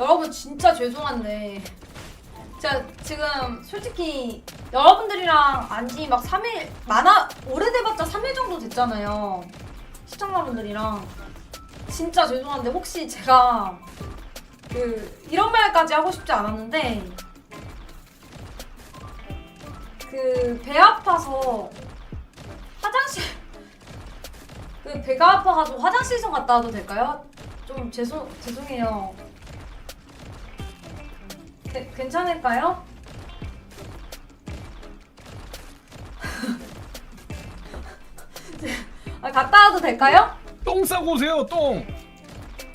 여러분 진짜 죄송한데 제가 지금 솔직히 여러분들이랑 안지 막 3일 많아 오래돼봤자 3일 정도 됐잖아요 시청자분들이랑 진짜 죄송한데 혹시 제가 그 이런 말까지 하고 싶지 않았는데 그 배 아파서 화장실 그 배가 아파가지고 화장실 좀 갔다 와도 될까요? 좀 죄송 죄송해요. 네, 괜찮을까요? 아, 갔다 와도 될까요? 똥 싸고 오세요 똥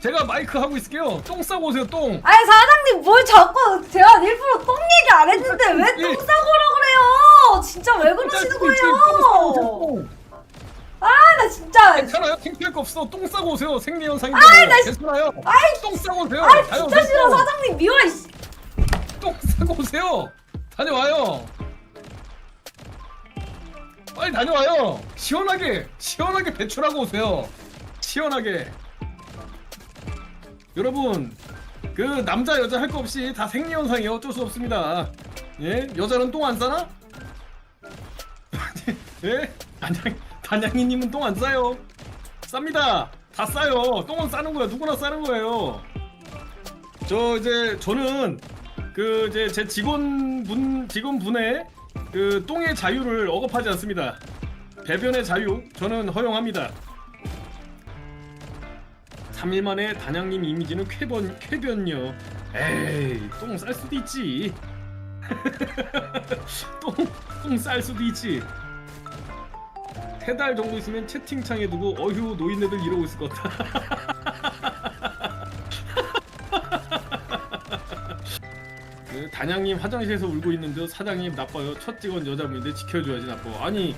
제가 마이크 하고 있을게요 똥 싸고 오세요 똥 아니 사장님 뭘 자꾸 제가 일부러 똥 얘기 안 했는데 왜 똥 예. 싸고 오라 그래요? 진짜 왜 그러시는 거예요? 아나 진짜 괜찮아요 창피할 거 없어 똥 싸고 오세요 생리현상인데 아이, 나 씨- 괜찮아요 똥 싸고 오세요 아 진짜 다녀오세요, 싫어 똥. 사장님 미워 이씨. 똥 싸고 오세요. 다녀와요. 빨리 다녀와요. 시원하게 시원하게 배출하고 오세요. 시원하게. 여러분 그 남자 여자 할 거 없이 다 생리 현상이에요. 어쩔 수 없습니다. 예? 여자는 똥 안 싸나? 예? 단양 단양이님은 똥 안 싸요. 쌉니다. 다 싸요. 똥은 싸는 거야 누구나 싸는 거예요. 저 이제 저는 그 이제 제 직원분 직원분의 그 똥의 자유를 억압하지 않습니다. 배변의 자유 저는 허용합니다. 3일 만에 단양님 이미지는 쾌변 쾌변요. 에이 똥 쌀 수도 있지. 똥똥 쌀 수도 있지. 세 달 정도 있으면 채팅창에 두고 어휴 노인네들 이러고 있을 것 같아. 단양님 화장실에서 울고 있는데 사장님 나빠요. 첫 직원 여자분인데 지켜줘야지 나빠. 아니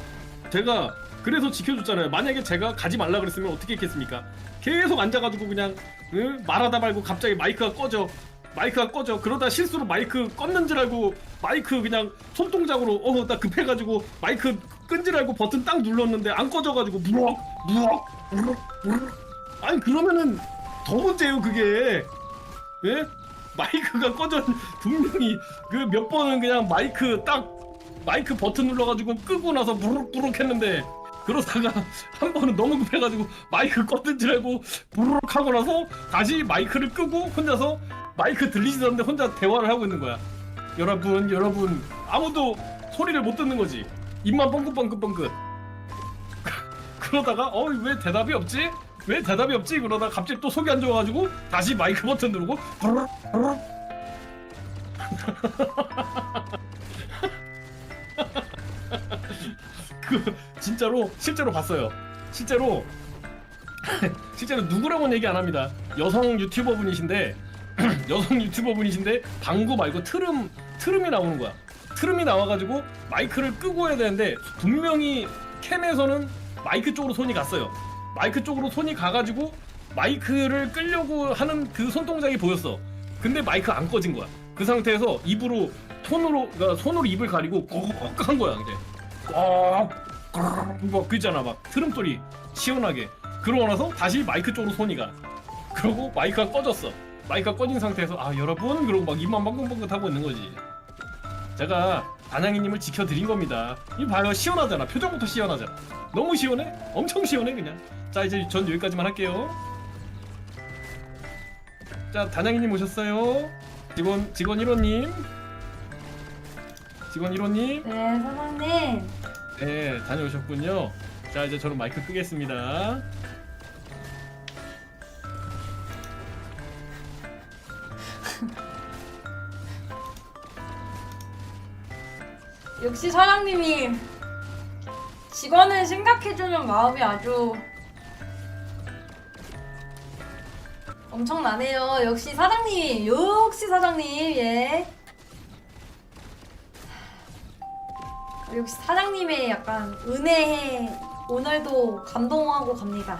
제가 그래서 지켜줬잖아요. 만약에 제가 가지 말라 그랬으면 어떻게 했겠습니까? 계속 앉아가지고 그냥 응? 말하다 말고 갑자기 마이크가 꺼져. 마이크가 꺼져. 그러다 실수로 마이크 껐는 줄 알고 마이크 그냥 손동작으로 어 나 급해가지고 마이크 끈 줄 알고 버튼 딱 눌렀는데 안 꺼져가지고 무럭 무럭 무럭 무럭 아니 그러면은 더 문제예요 그게 예? 마이크가 꺼져 분명히 그 몇 번은 그냥 마이크 딱 마이크 버튼 눌러가지고 끄고 나서 부룩부룩 했는데 그러다가 한 번은 너무 급해가지고 마이크 껐는 줄 알고 부룩 하고 나서 다시 마이크를 끄고 혼자서 마이크 들리지도 않는데 혼자 대화를 하고 있는 거야. 여러분 여러분 아무도 소리를 못 듣는 거지. 입만 뻥긋뻥긋뻥긋. 그러다가 어 왜 대답이 없지? 왜 대답이 없지? 그러다 갑자기 또 속이 안 좋아가지고 다시 마이크 버튼 누르고 그 진짜로 실제로 봤어요. 실제로 실제로 누구라고는 얘기 안 합니다. 여성 유튜버 분이신데 여성 유튜버 분이신데 방구 말고 트름 트름이 나오는 거야. 트름이 나와가지고 마이크를 끄고 해야 되는데 분명히 캠에서는 마이크 쪽으로 손이 갔어요. 마이크 쪽으로 손이 가가지고 마이크를 끌려고 하는 그 손동작이 보였어. 근데 마이크 안 꺼진 거야. 그 상태에서 입으로 손으로 그러니까 손으로 입을 가리고 꺽한 거야 이제. 꺽, 그 있잖아 막 트름 소리 시원하게. 그러고 나서 다시 마이크 쪽으로 손이 가. 그러고 마이크가 꺼졌어. 마이크가 꺼진 상태에서 아 여러분 그러고 막 입만 방긋방긋 하고 있는 거지. 제가 안양이님을 지켜드린 겁니다. 이거 봐요 시원하잖아. 표정부터 시원하잖아. 너무 시원해? 엄청 시원해 그냥. 자 이제 전 여기까지만 할게요. 자 단양이님 오셨어요. 직원 직원 1호님. 직원 1호님. 네 사장님. 네 다녀오셨군요. 자 이제 저는 마이크 끄겠습니다. 역시 사장님이 직원을 생각해주는 마음이 아주 엄청나네요. 역시 사장님, 역시 사장님, 예. 역시 사장님의 약간 은혜에 오늘도 감동하고 갑니다.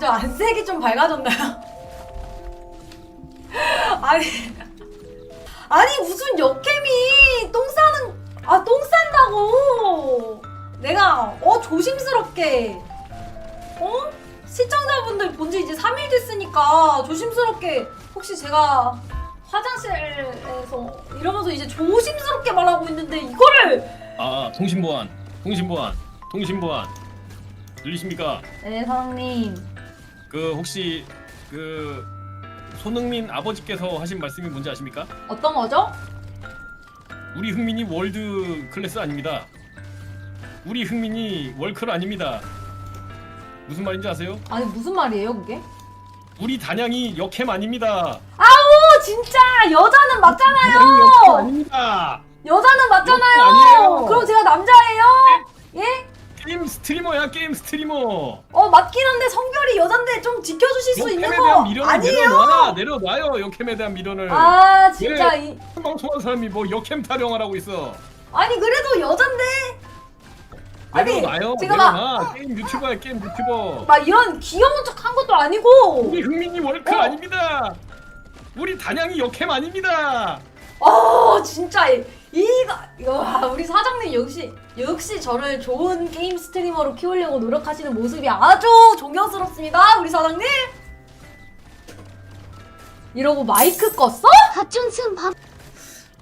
저 안색이 좀 밝아졌나요? 아니. 아니 무슨 역캠이 똥 싸는 아 똥 싼다고. 내가 어 조심스럽게. 어? 시청자분들 본 지 이제 3일 됐으니까 조심스럽게. 혹시 제가 화장실에서 이러면서 이제 조심스럽게 말하고 있는데 이거를. 아 통신보안 통신보안 통신보안. 들리십니까? 네 사장님. 그 혹시 그 손흥민 아버지께서 하신 말씀이 뭔지 아십니까? 어떤 거죠? 우리 흥민이 월드 클래스 아닙니다. 우리 흥민이 월클 아닙니다. 무슨 말인지 아세요? 아니 무슨 말이에요 그게? 우리 단양이 역캠 아닙니다. 아우 진짜 여자는 맞잖아요 아닙니다. 여자는 맞잖아요 아니에요. 그럼 제가 남자예요? 예? 게임 스트리머야 게임 스트리머. 어 맞긴 한데 성별이 여잔데 좀 지켜주실 수 있는 거 미련을 아니에요? 내려놔 내려놔요 역캠에 대한 미련을. 아 진짜 이 방송한 사람이 뭐 역캠 타령을 하고 있어. 아니 그래도 여잔데 아니, 내려놔요. 제가 내려놔. 게임 유튜버야 게임 유튜버. 막 이런 귀여운 척 한 것도 아니고 우리 흥민이 월클 어. 아닙니다. 우리 단양이 역캠 아닙니다. 아 진짜 이- 이거 와, 우리 사장님 역시 역시 저를 좋은 게임 스트리머로 키우려고 노력하시는 모습이 아주 존경스럽습니다 우리 사장님. 이러고 마이크 껐어? 하준승 밥.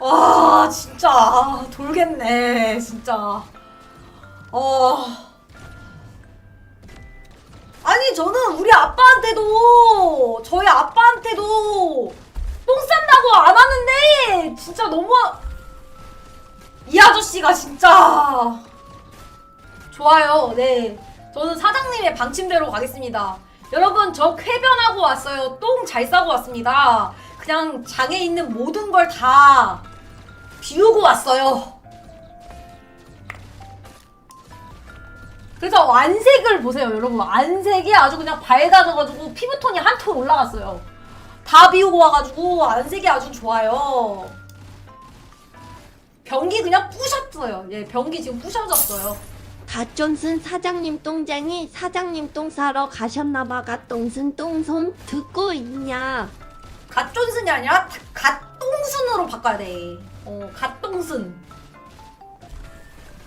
아 진짜. 아, 돌겠네 진짜. 어. 아니 저는 우리 아빠한테도 저희 아빠한테도 똥 싼다고 안 하는데 진짜 너무 이 아저씨가 진짜 좋아요 네 저는 사장님의 방침대로 가겠습니다 여러분 저 쾌변하고 왔어요 똥 잘 싸고 왔습니다 그냥 장에 있는 모든 걸 다 비우고 왔어요. 그래서 안색을 보세요, 여러분. 안색이 아주 그냥 밝아져가지고 피부톤이 한 톤 올라갔어요. 다 비우고 와가지고 안색이 아주 좋아요. 변기 그냥 부셨어요. 예, 변기 지금 부셔졌어요. 가존슨 사장님 똥쟁이 사장님 똥 싸러 가셨나봐 가똥순 똥솜 듣고 있냐 갓존슨이 아니라 갓똥순으로 바꿔야 돼. 어, 갓똥순.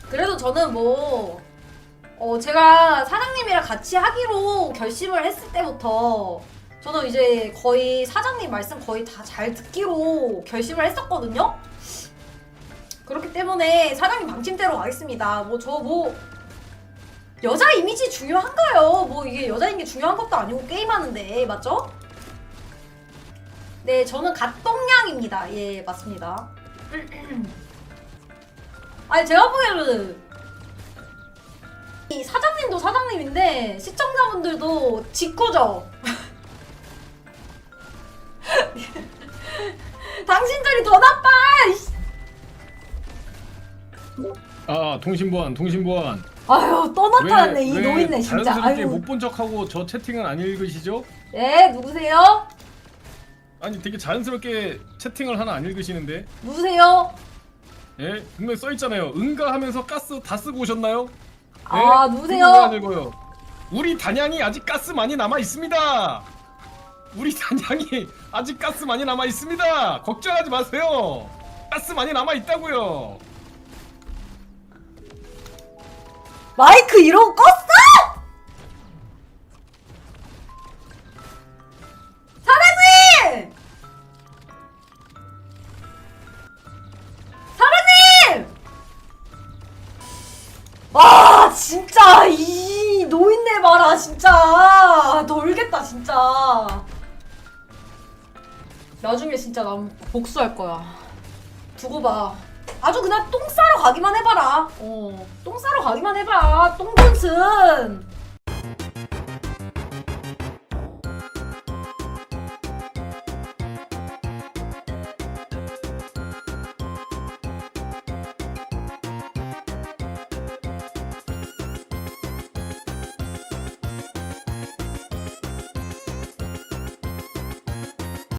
그래도 저는 뭐, 어, 제가 사장님이랑 같이 하기로 결심을 했을 때부터 저는 이제 거의 사장님 말씀 거의 다 잘 듣기로 결심을 했었거든요? 그렇기 때문에 사장님 방침대로 가겠습니다. 뭐, 저 뭐, 여자 이미지 중요한가요? 뭐, 이게 여자인 게 중요한 것도 아니고 게임하는데, 맞죠? 네, 저는 갓똥냥입니다. 예, 맞습니다. 아니, 제가 보기에는 이 사장님도 사장님인데 시청자분들도 직구죠. 당신들이 더 나빠. 아 통신보안 통신보안. 아유, 또 나타났네 이 노인네 진짜. 자연스럽게 아유. 못본 척하고 저 채팅은 안 읽으시죠? 네, 누구세요? 아니 되게 자연스럽게 채팅을 하나 안 읽으시는데 누구세요? 예 분명 써 있잖아요 응가하면서 가스 다 쓰고 오셨나요? 예? 아, 그거 누구세요? 왜안 읽어요? 우리 단양이 아직 가스 많이 남아 있습니다. 우리 단양이 아직 가스 많이 남아 있습니다. 걱정하지 마세요. 가스 많이 남아 있다고요. 마이크 이러고 껐어? 와 진짜 이 노인네 봐라 진짜. 놀겠다 진짜. 나중에 진짜 난 복수할 거야. 두고 봐 아주 그냥 똥 싸러 가기만 해봐라. 어, 똥 싸러 가기만 해봐. 똥돈슨.